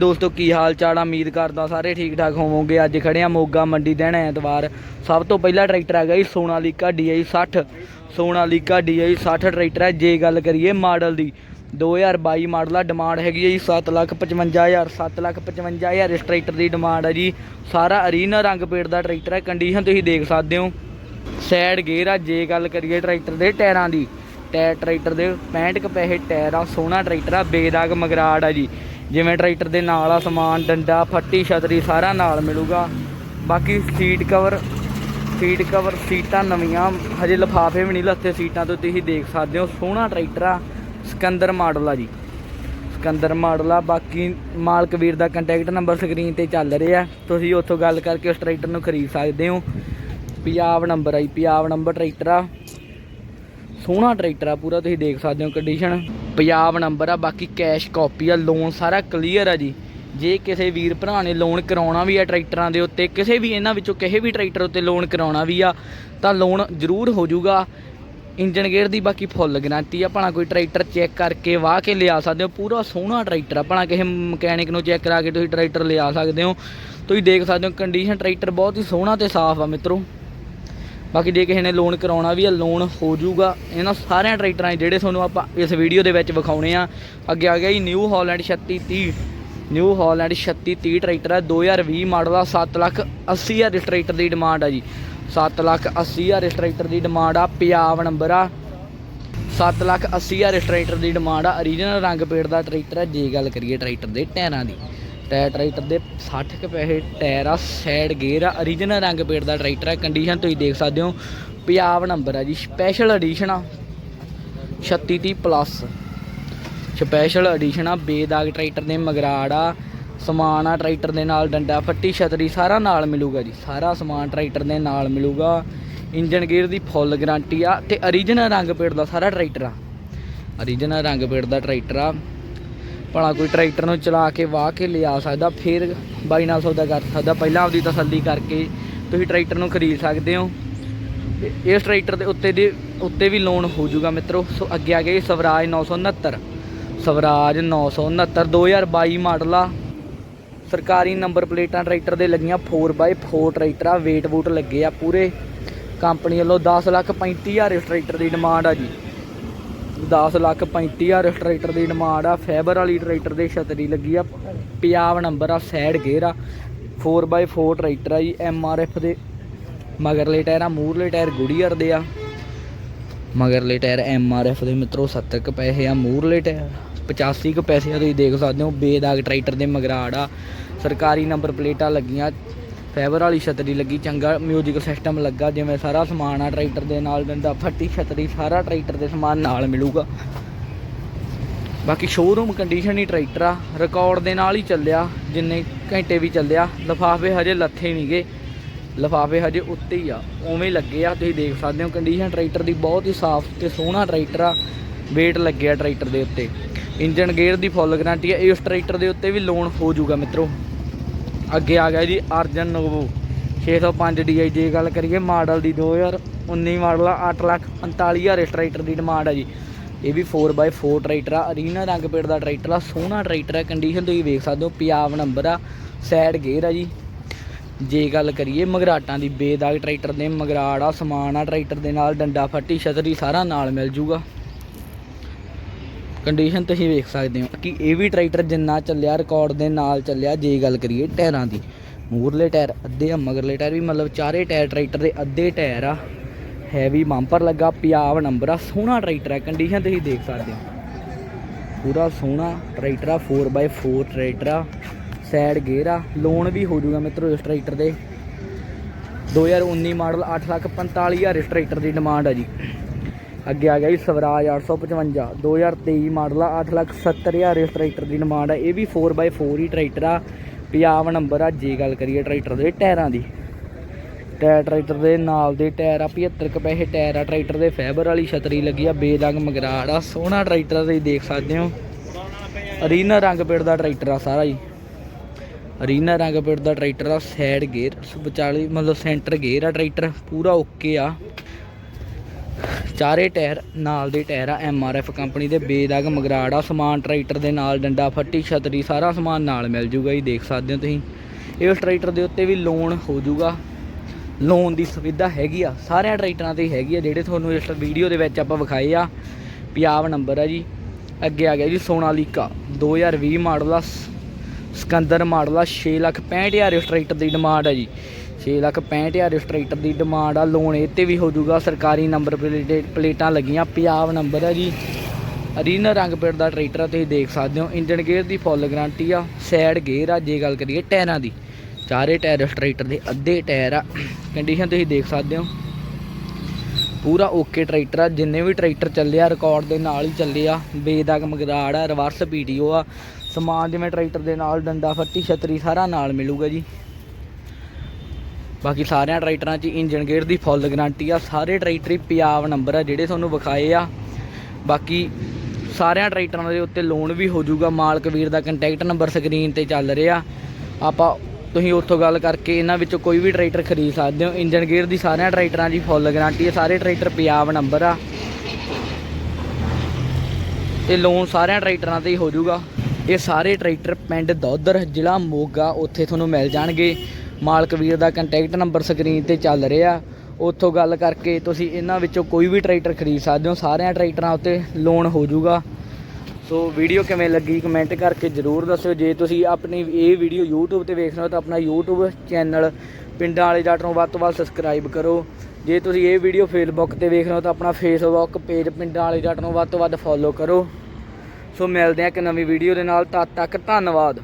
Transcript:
ਦੋਸਤੋ, ਕੀ ਹਾਲ ਚਾਲ ਉਮੀਦ ਕਰਦਾ ਸਾਰੇ ਠੀਕ ਠਾਕ ਹੋਵੋਗੇ। ਅੱਜ ਖੜੇ ਆ ਮੋਗਾ ਮੰਡੀ ਦਿਨ ਐਤਵਾਰ। ਸਭ ਤੋਂ ਪਹਿਲਾ ਟਰੈਕਟਰ ਹੈਗਾ ਜੀ Sonalika DI 60 Sonalika DI 60 tractor ਹੈ, ਜੇ ਗੱਲ ਕਰੀਏ ਮਾਡਲ ਦੀ। 2022 ਮਾਡਲ ਆ, ਡਿਮਾਂਡ ਹੈਗੀ ਹੈ ਜੀ 755000 755000 ਇਸ ਟਰੈਕਟਰ ਦੀ ਡਿਮਾਂਡ ਹੈ ਜੀ। ਸਾਰਾ ਅਰੀਨਾ ਰੰਗ ਪੇਟ ਦਾ ਟਰੈਕਟਰ ਹੈ ਕੰਡੀਸ਼ਨ ਤੁਸੀਂ ਦੇਖ ਸਕਦੇ ਹੋ। ਸਾਈਡ ਗੇਅਰ ਆ, ਜੇ ਗੱਲ ਕਰੀਏ ਟਰੈਕਟਰ ਦੇ ਟਾਇਰਾਂ ਦੀ ਟਾਇਰ ਟਰੈਕਟਰ ਦੇ 65 ਕੁ ਪੈਸੇ ਟਾਇਰ ਆ, ਸੋਹਣਾ ਟਰੈਕਟਰ ਆ, ਬੇਦਾਗ ਮਗਰਾੜ ਆ ਜੀ। ਜਿਵੇਂ ਟਰੈਕਟਰ ਦੇ ਨਾਲ ਆ ਸਮਾਨ, ਡੰਡਾ, ਫੱਟੀ, ਛਤਰੀ ਸਾਰਾ ਨਾਲ ਮਿਲੂਗਾ। ਬਾਕੀ ਸੀਟ ਕਵਰ ਸੀਟ ਕਵਰ ਸੀਟਾਂ ਨਵੀਆਂ, ਹਜੇ ਲਫਾਫੇ ਵੀ ਨਹੀਂ ਲੱਥੇ, ਸੀਟਾਂ ਤੋਂ ਤੁਸੀਂ ਦੇਖ ਸਕਦੇ ਹੋ, ਸੋਹਣਾ ਟਰੈਕਟਰ ਆ, ਸਿਕੰਦਰ ਮਾਡਲ ਆ ਜੀ। ਸਿਕੰਦਰ ਮਾਡਲ ਆ, ਬਾਕੀ ਮਾਲਕ ਵੀਰ ਦਾ ਕੰਟੈਕਟ ਨੰਬਰ ਸਕਰੀਨ ਤੇ ਚੱਲ ਰਿਹਾ। ਤੁਸੀਂ ਉੱਥੋਂ ਗੱਲ ਕਰਕੇ ਉਸ ਟਰੈਕਟਰ ਨੂੰ ਖਰੀਦ ਸਕਦੇ ਹੋ। ਪੰਜਾਬ ਨੰਬਰ ਆ ਜੀ ਪੰਜਾਬ ਨੰਬਰ ਟਰੈਕਟਰ ਆ। ਸੋਹਣਾ ਟਰੈਕਟਰ ਆ, ਪੂਰਾ ਤੁਸੀਂ ਦੇਖ ਸਕਦੇ ਹੋ ਕੰਡੀਸ਼ਨ ਪੰਜਾਬ ਨੰਬਰ ਆ, ਬਾਕੀ ਕੈਸ਼ ਕਾਪੀ ਆ ਲੋਨ ਸਾਰਾ ਕਲੀਅਰ ਆ ਜੀ। ਜੇ ਕਿਸੇ ਵੀਰ ਭਰਾ ਨੇ ਲੋਨ ਕਰਾਉਣਾ ਵੀ ਆ ਟਰੈਕਟਰਾਂ ਦੇ ਉੱਤੇ, ਕਿਸੇ ਵੀ ਇਹਨਾਂ ਵਿੱਚੋਂ ਕਿਸੇ ਵੀ ਟਰੈਕਟਰ ਉੱਤੇ ਲੋਨ ਕਰਾਉਣਾ ਵੀ ਆ, ਤਾਂ ਲੋਨ ਜ਼ਰੂਰ ਹੋ ਜਾਊਗਾ। ਇੰਜਨ ਗੇਅਰ ਦੀ ਬਾਕੀ ਫੁੱਲ ਗਰੰਟੀ ਆ, ਭਲਾ ਕੋਈ ਟਰੈਕਟਰ ਚੈੱਕ ਕਰਕੇ ਵਾਹ ਕੇ ਲਿਆ ਸਕਦੇ ਹੋ। ਪੂਰਾ ਸੋਹਣਾ ਟਰੈਕਟਰ ਆ, ਭਲਾ ਕਿਸੇ ਮਕੈਨਿਕ ਨੂੰ ਚੈੱਕ ਕਰਾ ਕੇ ਤੁਸੀਂ ਟਰੈਕਟਰ ਲਿਆ ਸਕਦੇ ਹੋ। ਤੁਸੀਂ ਦੇਖ ਸਕਦੇ ਹੋ ਕੰਡੀਸ਼ਨ ਟਰੈਕਟਰ ਬਹੁਤ ਹੀ ਸੋਹਣਾ ਤੇ ਸਾਫ਼ ਆ ਮਿੱਤਰੋ। ਬਾਕੀ ਜੇ ਕਿਸੇ ਨੇ ਲੋਨ ਕਰਾਉਣਾ ਵੀ ਆ ਲੋਨ ਹੋ ਜਾਊਗਾ। ਇਹਨਾਂ ਸਾਰਿਆਂ ਟਰੈਕਟਰਾਂ ਜਿਹੜੇ ਤੁਹਾਨੂੰ ਆਪਾਂ ਇਸ ਵੀਡੀਓ ਦੇ ਵਿੱਚ ਵਿਖਾਉਣੇ ਆ। ਅੱਗੇ ਆ ਗਿਆ ਜੀ New Holland 3630 New Holland 3630 tractor ਹੈ 2020 ਮਾਡਲ ਆ 7 ਲੱਖ 80 ਹਜ਼ਾਰ ਇਸ ਟਰੈਕਟਰ ਦੀ ਡਿਮਾਂਡ ਆ ਜੀ। 7 ਲੱਖ 80 ਹਜ਼ਾਰ ਇਸ ਟਰੈਕਟਰ ਦੀ ਡਿਮਾਂਡ ਆ, ਪੰਜਾਬ ਨੰਬਰ ਆ। 7 ਲੱਖ 80 ਹਜ਼ਾਰ ਇਸ ਟਰੈਕਟਰ ਦੀ ਡਿਮਾਂਡ ਆ origignal ਰੰਗ ਪੇਟ ਦਾ ਟਰੈਕਟਰ ਹੈ ਜੇ ਗੱਲ ਕਰੀਏ ਟਰੈਕਟਰ ਦੇ ਟਾਇਰਾਂ ਦੀ। ਟਾਇਰ ਟਰੈਕਟਰ ਦੇ 60 ਕੁ ਪੈਸੇ ਟਾਇਰ ਆ ਸਾਈਡ ਗੇਅਰ ਆ origignal ਰੰਗ ਪੇਟ ਦਾ ਟਰੈਕਟਰ ਆ ਕੰਡੀਸ਼ਨ ਤੁਸੀਂ ਦੇਖ ਸਕਦੇ ਹੋ ਪੰਜਾਬ ਨੰਬਰ ਆ ਜੀ ਸਪੈਸ਼ਲ ਐਡੀਸ਼ਨ ਆ 3630 ਪਲੱਸ ਸਪੈਸ਼ਲ ਐਡੀਸ਼ਨ ਆ, ਬੇਦਾਗ ਟਰੈਕਟਰ ਦੇ ਮਗਰਾੜ ਆ, ਸਮਾਨ ਆ ਟਰੈਕਟਰ ਦੇ ਨਾਲ ਡੰਡਾ ਫੱਟੀ ਛਤਰੀ, ਸਾਰਾ ਨਾਲ ਮਿਲੂਗਾ ਜੀ, ਸਾਰਾ ਸਮਾਨ ਟਰੈਕਟਰ ਦੇ ਨਾਲ ਮਿਲੂਗਾ। ਇੰਜਨ ਗੇਅਰ ਦੀ ਫੁੱਲ ਗਾਰੰਟੀ ਆ ਤੇ origignal ਰੰਗ ਪੇਟ ਦਾ ਸਾਰਾ ਟਰੈਕਟਰ ਆ। origignal ਰੰਗ ਪੇਟ ਦਾ ਟਰੈਕਟਰ ਆ। ਭਲਾ ਕੋਈ ਟਰੈਕਟਰ ਨੂੰ ਚਲਾ ਕੇ ਵਾਹ ਕੇ ਲਿਆ ਸਕਦਾ, ਫਿਰ ਬਾਈ ਨਾਲ ਸੌਦਾ ਕਰ ਸਕਦਾ। ਪਹਿਲਾਂ ਆਪਦੀ ਤਸੱਲੀ ਕਰਕੇ ਤੁਸੀਂ ਟਰੈਕਟਰ ਨੂੰ ਖਰੀਦ ਸਕਦੇ ਹੋ। ਇਸ ਟਰੈਕਟਰ ਦੇ ਉੱਤੇ ਦੇ, ਉੱਤੇ ਵੀ ਲੋਨ ਹੋ ਜਾਊਗਾ ਮਿੱਤਰੋ। ਸੋ ਅੱਗੇ ਆ ਗਿਆ ਜੀ ਸਵਰਾਜ 969 ਸਵਰਾਜ 969 2022 ਮਾਡਲ ਆ। ਸਰਕਾਰੀ ਨੰਬਰ ਪਲੇਟਾਂ ਟਰੈਕਟਰ ਦੇ ਲੱਗੀਆਂ 4x4 ਟਰੈਕਟਰ ਆ ਵੇਟ ਵੂਟ ਲੱਗੇ ਆ ਪੂਰੇ। ਕੰਪਨੀ ਵੱਲੋਂ 10 ਲੱਖ 35 ਹਜ਼ਾਰ ਇਸ ਟਰੈਕਟਰ ਦੀ ਡਿਮਾਂਡ ਆ ਜੀ। 10 ਲੱਖ 35 ਹਜ਼ਾਰ ਟਰੈਕਟਰ ਦੀ ਡਿਮਾਂਡ ਆ ਫਾਈਬਰ ਵਾਲੀ ਟਰੈਕਟਰ ਦੇ ਛਤਰੀ ਲੱਗੀ ਆ ਪੰਜਾਬ ਨੰਬਰ ਆ ਸਾਈਡ ਗੇਅਰ ਆ 4x4 ਟਰੈਕਟਰ ਆ ਜੀ ਐਫ ਦੇ, ਮਗਰਲੇ ਟਾਇਰ ਆ ਮੂਰਲੇ ਟਾਇਰ ਗੁੜੀਅਰ ਦੇ ਆ, ਮਗਰਲੇ ਟਾਇਰ ਐਫ ਦੇ ਮਿੱਤਰੋ 70 ਕੁ ਪੈਸੇ ਆ ਮੂਰਲੇ ਟਾਇਰ 85 ਕੁ ਪੈਸੇ ਆ ਤੁਸੀਂ ਦੇਖ ਸਕਦੇ ਹੋ, ਬੇਦਾਗ ਟਰੈਕਟਰ ਦੇ ਮਗਰਾੜ ਆ, ਸਰਕਾਰੀ ਨੰਬਰ ਪਲੇਟਾਂ ਲੱਗੀਆਂ ਫਾਈਬਰ ਵਾਲੀ ਛਤਰੀ ਲੱਗੀ, ਚੰਗਾ ਮਿਊਜ਼ਿਕ ਸਿਸਟਮ ਲੱਗਾ, ਜਿਵੇਂ ਸਾਰਾ ਸਮਾਨ ਆ ਟਰੈਕਟਰ ਦੇ ਨਾਲ ਡੰਡਾ ਫੱਟੀ ਛਤਰੀ, ਸਾਰਾ ਟਰੈਕਟਰ ਦੇ ਸਮਾਨ ਨਾਲ ਮਿਲੂਗਾ। ਬਾਕੀ ਸ਼ੋਰੂਮ ਕੰਡੀਸ਼ਨ ਹੀ ਟਰੈਕਟਰ ਆ ਰਿਕਾਰਡ ਦੇ ਨਾਲ ਹੀ ਚੱਲਿਆ, ਜਿੰਨੇ ਘੰਟੇ ਵੀ ਚੱਲਿਆ, ਲਫਾਫੇ ਹਜੇ ਲੱਥੇ ਨਹੀਂ ਨਹੀਂਗੇ ਲਫਾਫੇ ਹਜੇ ਉੱਤੇ ਹੀ ਆ, ਉਵੇਂ ਲੱਗੇ ਆ, ਤੁਸੀਂ ਦੇਖ ਸਕਦੇ ਹੋ ਕੰਡੀਸ਼ਨ ਟਰੈਕਟਰ ਦੀ ਬਹੁਤ ਹੀ ਸਾਫ਼ ਤੇ ਸੋਹਣਾ ਟਰੈਕਟਰ ਆ, weight ਲੱਗਿਆ ਟਰੈਕਟਰ ਦੇ ਉੱਤੇ। ਇੰਜਨ ਗੇਅਰ ਦੀ ਫੁੱਲ ਗਾਰੰਟੀ ਆ, ਇਸ ਟਰੈਕਟਰ ਦੇ ਉੱਤੇ ਵੀ ਲੋਨ ਹੋ ਜਾਊਗਾ ਮਿੱਤਰੋ। ਅੱਗੇ ਆ ਗਿਆ ਜੀ ਅਰਜਨ ਨੋਵੋ 605 DI ਜੇ ਗੱਲ ਕਰੀਏ ਮਾਡਲ ਦੀ 2019 ਮਾਡਲ ਆ 8 ਲੱਖ 45 ਹਜ਼ਾਰ ਇਸ ਟਰੈਕਟਰ ਦੀ ਡਿਮਾਂਡ ਆ ਜੀ। ਇਹ ਵੀ 4x4 ਟਰੈਕਟਰ ਆ, ਅਰੀਨਾ ਰੰਗ ਪੇੜ ਦਾ ਟਰੈਕਟਰ ਆ, ਸੋਹਣਾ ਟਰੈਕਟਰ ਆ ਕੰਡੀਸ਼ਨ ਤੁਸੀਂ ਵੇਖ ਸਕਦੇ ਹੋ ਪੰਜਾਬ ਨੰਬਰ ਆ ਸਾਈਡ ਗੇਅਰ ਆ ਜੀ। ਜੇ ਗੱਲ ਕਰੀਏ ਮਗਰਾਟਾਂ ਦੀ, ਬੇਦਾਗ ਟਰੈਕਟਰ ਦੇ ਮਗਰਾੜ ਆ, ਸਮਾਨ ਆ ਟਰੈਕਟਰ ਦੇ ਨਾਲ, ਡੰਡਾ ਫੱਟੀ, ਛਤਰੀ ਸਾਰਾ ਨਾਲ ਮਿਲ ਜੂਗਾ। ਕੰਡੀਸ਼ਨ ਤੁਸੀਂ ਵੇਖ ਸਕਦੇ ਹੋ ਕਿ ਇਹ ਵੀ ਟਰੈਕਟਰ ਜਿੰਨਾ ਚੱਲਿਆ ਰਿਕਾਰਡ ਦੇ ਨਾਲ ਚੱਲਿਆ ਜੇ ਗੱਲ ਕਰੀਏ ਟਾਇਰਾਂ ਦੀ। ਮੂਰਲੇ ਟਾਇਰ ਅੱਧੇ ਆ ਮਗਰਲੇ ਟਾਇਰ ਵੀ ਮਤਲਬ ਚਾਰੇ ਟਾਇਰ ਟਰੈਕਟਰ ਦੇ ਅੱਧੇ ਟਾਇਰ ਆ। ਹੈਵੀ ਬੰਪਰ ਲੱਗਾ ਪੰਜਾਬ ਨੰਬਰ ਆ ਸੋਹਣਾ ਟਰੈਕਟਰ ਆ ਕੰਡੀਸ਼ਨ ਤੁਸੀਂ ਦੇਖ ਸਕਦੇ ਹੋ। ਪੂਰਾ ਸੋਹਣਾ ਟਰੈਕਟਰ ਆ 4x4 ਟਰੈਕਟਰ ਆ ਸਾਈਡ ਗੇਅਰ ਆ ਲੋਨ ਵੀ ਹੋ ਜਾਊਗਾ ਮਿੱਤਰੋ ਇਸ ਟਰੈਕਟਰ ਦੇ। 2019 ਮਾਡਲ 8,45,000 ਇਸ ਟਰੈਕਟਰ ਦੀ ਡਿਮਾਂਡ ਆ ਜੀ। ਅੱਗੇ ਆ ਗਿਆ ਜੀ ਸਵਰਾਜ 855 2023 ਮਾਡਲ ਆ 8,70,000 ਇਸ ਟਰੈਕਟਰ ਦੀ ਡਿਮਾਂਡ ਆ। ਇਹ ਵੀ 4x4 ਹੀ ਟਰੈਕਟਰ ਆ। ਪੰਜਾਬ ਨੰਬਰ ਆ ਜੇ ਗੱਲ ਕਰੀਏ ਟਰੈਕਟਰ ਦੇ ਟਾਇਰਾਂ ਦੀ। ਟਾਇਰ ਟਰੈਕਟਰ ਦੇ ਨਾਲ ਦੇ ਟਾਇਰ ਆ 75 ਕੁ ਪੈਸੇ ਟਾਇਰ ਆ। ਟਰੈਕਟਰ ਦੇ ਫਾਈਬਰ ਵਾਲੀ ਛਤਰੀ ਲੱਗੀ ਆ ਬੇਰੰਗ ਮਗਰਾੜ ਆ। ਸੋਹਣਾ ਟਰੈਕਟਰ ਤੁਸੀਂ ਦੇਖ ਸਕਦੇ ਹੋ। ਅਰੀਨਾ ਰੰਗ ਪੇੜ ਦਾ ਟਰੈਕਟਰ ਆ ਸਾਰਾ ਜੀ। ਅਰੀਨਾ ਰੰਗ ਪੇੜ ਦਾ ਟਰੈਕਟਰ ਆ ਸਾਈਡ ਗੇਅਰ ਵਿਚਾਲੇ ਮਤਲਬ ਸੈਂਟਰ ਗੇਅਰ ਆ ਟਰੈਕਟਰ ਪੂਰਾ ਓਕੇ ਆ। ਚਾਰੇ ਟਾਇਰ ਨਾਲ ਦੇ ਟਾਇਰ ਆ ਐਮ ਆਰ ਐਫ ਕੰਪਨੀ ਦੇ, ਬੇਦਾਗ, ਮਗਰਾੜ ਆ ਸਮਾਨ ਟਰੈਕਟਰ ਦੇ ਨਾਲ, ਡੰਡਾ, ਫੱਟੀ, ਛਤਰੀ, ਸਾਰਾ ਸਮਾਨ ਨਾਲ ਮਿਲ ਜੂਗਾ ਜੀ, ਦੇਖ ਸਕਦੇ ਹੋ ਤੁਸੀਂ। ਇਸ ਟਰੈਕਟਰ ਦੇ ਉੱਤੇ ਵੀ ਲੋਨ ਹੋ ਜੂਗਾ। ਲੋਨ ਦੀ ਸੁਵਿਧਾ ਹੈਗੀ ਆ, ਸਾਰਿਆਂ ਟਰੈਕਟਰਾਂ ਤੇ ਹੈਗੀ ਆ, ਜਿਹੜੇ ਤੁਹਾਨੂੰ ਇਸ ਵੀਡੀਓ ਦੇ ਵਿੱਚ ਆਪਾਂ ਵਿਖਾਏ ਆ। ਪੰਜਾਬ ਨੰਬਰ ਆ ਜੀ, ਅੱਗੇ ਆ ਗਿਆ ਜੀ, ਸੋਨਾਲੀਕਾ 2020 ਮਾਡਲ ਆ, ਸ- ਸਿਕੰਦਰ ਮਾਡਲ ਆ 6 ਲੱਖ 65000 ਇਸ ਟਰੈਕਟਰ ਦੀ ਡਿਮਾਂਡ ਆ ਜੀ। 6 ਲੱਖ 65000 ਇਸ ਟਰੈਕਟਰ ਦੀ ਡਿਮਾਂਡ ਆ ਲੋਨ ਇਹ ਤੇ ਵੀ ਹੋ ਜਾਊਗਾ, ਸਰਕਾਰੀ ਨੰਬਰ ਪਲੇਟੇ- ਪਲੇਟਾਂ ਲੱਗੀਆਂ, ਪੰਜਾਬ ਨੰਬਰ ਆ ਜੀ। ਅਰੀਨਾ ਰੰਗ ਪੇੜ ਦਾ ਟਰੈਕਟਰ ਆ, ਤੁਸੀਂ ਦੇਖ ਸਕਦੇ ਹੋ ਇੰਜਨ ਗੇਅਰ ਦੀ ਫੁੱਲ ਗਾਰੰਟੀ ਆ ਸਾਈਡ ਗੇਅਰ ਆ, ਜੇ ਗੱਲ ਕਰੀਏ ਟਾਇਰਾਂ ਦੀ। ਚਾਰੇ ਟਾਇਰ ਇਸ ਟਰੈਕਟਰ ਦੇ, ਅੱਧੇ ਟਾਇਰ ਆ। ਕੰਡੀਸ਼ਨ ਤੁਸੀਂ ਦੇਖ ਸਕਦੇ ਹੋ। ਪੂਰਾ ਓਕੇ ਟਰੈਕਟਰ ਆ, ਜਿੰਨੇ ਵੀ ਟਰੈਕਟਰ ਚੱਲੇ ਆ ਰਿਕਾਰਡ ਦੇ ਨਾਲ ਹੀ ਚੱਲੇ ਆ। ਬੇਦਾਗ ਮਗਰਾੜ ਆ ਰਿਵਰਸ ਪੀਟੀਓ ਆ। ਸਮਾਨ ਜਿਵੇਂ ਟਰੈਕਟਰ ਦੇ ਨਾਲ, ਡੰਡਾ ਫੱਟੀ, ਛਤਰੀ, ਸਾਰਾ ਨਾਲ ਮਿਲੂਗਾ ਜੀ। ਬਾਕੀ ਸਾਰਿਆਂ ਟਰੈਕਟਰਾਂ 'ਚ ਇੰਜਨ ਗੇਅਰ ਦੀ ਫੁੱਲ ਗਾਰੰਟੀ ਆ। ਸਾਰੇ ਟਰੈਕਟਰ ਹੀ ਪੰਜਾਬ ਨੰਬਰ ਆ ਜਿਹੜੇ ਤੁਹਾਨੂੰ ਵਿਖਾਏ ਆ। ਬਾਕੀ ਸਾਰਿਆਂ ਟਰੈਕਟਰਾਂ ਦੇ ਉੱਤੇ ਲੋਨ ਵੀ ਹੋ ਜਾਊਗਾ। ਮਾਲਕ ਵੀਰ ਦਾ ਕੰਟੈਕਟ ਨੰਬਰ ਸਕਰੀਨ ਤੇ ਚੱਲ ਰਿਹਾ। ਆਪਾਂ ਤੁਸੀਂ ਉੱਥੋਂ ਗੱਲ ਕਰਕੇ ਇਹਨਾਂ ਵਿੱਚੋਂ ਕੋਈ ਵੀ ਟਰੈਕਟਰ ਖਰੀਦ ਸਕਦੇ ਹੋ। ਇੰਜਨ ਗੇਅਰ ਦੀ ਸਾਰਿਆਂ ਟਰੈਕਟਰਾਂ ਦੀ ਫੁੱਲ ਗਾਰੰਟੀ ਹੈ ਸਾਰੇ ਟਰੈਕਟਰ ਪੰਜਾਬ ਨੰਬਰ ਆ। ਤੇ ਲੋਨ ਸਾਰਿਆਂ ਟਰੈਕਟਰਾਂ ਤੇ ਹੀ ਹੋ ਜਾਊਗਾ। ਇਹ ਸਾਰੇ ਟਰੈਕਟਰ ਪਿੰਡ ਦੌਦਰ ਜ਼ਿਲ੍ਹਾ ਮੋਗਾ, ਉੱਥੇ ਤੁਹਾਨੂੰ ਮਿਲ ਜਾਣਗੇ। ਮਾਲਕ ਵੀਰ ਦਾ ਕੰਟੈਕਟ ਨੰਬਰ ਸਕਰੀਨ ਤੇ ਚੱਲ ਰਿਹਾ। ਉੱਥੋਂ ਗੱਲ ਕਰਕੇ ਤੁਸੀਂ ਇਹਨਾਂ ਵਿੱਚੋਂ ਕੋਈ ਵੀ ਟਰੈਕਟਰ ਖਰੀਦ ਸਕਦੇ ਹੋ। ਸਾਰਿਆਂ ਟਰੈਕਟਰਾਂ ਉੱਤੇ ਲੋਨ ਹੋ ਜਾਊਗਾ। ਸੋ ਵੀਡੀਓ ਕਿਵੇਂ ਲੱਗੀ ਕਮੈਂਟ ਕਰਕੇ ਜਰੂਰ ਦੱਸਿਓ। ਜੇ ਤੁਸੀਂ ਆਪਣੀ ਇਹ ਵੀਡੀਓ YouTube ਤੇ ਵੇਖ ਰਹੇ ਹੋ ਤਾਂ ਆਪਣਾ YouTube ਚੈਨਲ ਪਿੰਡਾਂ ਵਾਲੇ ਜੱਟ ਨੂੰ ਵੱਧ ਤੋਂ ਵੱਧ ਸਬਸਕ੍ਰਾਈਬ ਕਰੋ। ਜੇ ਤੁਸੀਂ ਇਹ ਵੀਡੀਓ ਫੇਸਬੁੱਕ ਤੇ ਵੇਖ ਰਹੇ ਹੋ ਤਾਂ ਆਪਣਾ ਫੇਸਬੁੱਕ ਪੇਜ ਪਿੰਡਾਂ ਵਾਲੇ ਜੱਟ ਨੂੰ ਵੱਧ ਤੋਂ ਵੱਧ ਫੋਲੋ ਕਰੋ। ਸੋ ਮਿਲਦੇ ਹਾਂ ਇੱਕ ਨਵੀਂ ਵੀਡੀਓ ਦੇ ਨਾਲ। ਤਦ ਤੱਕ ਧੰਨਵਾਦ।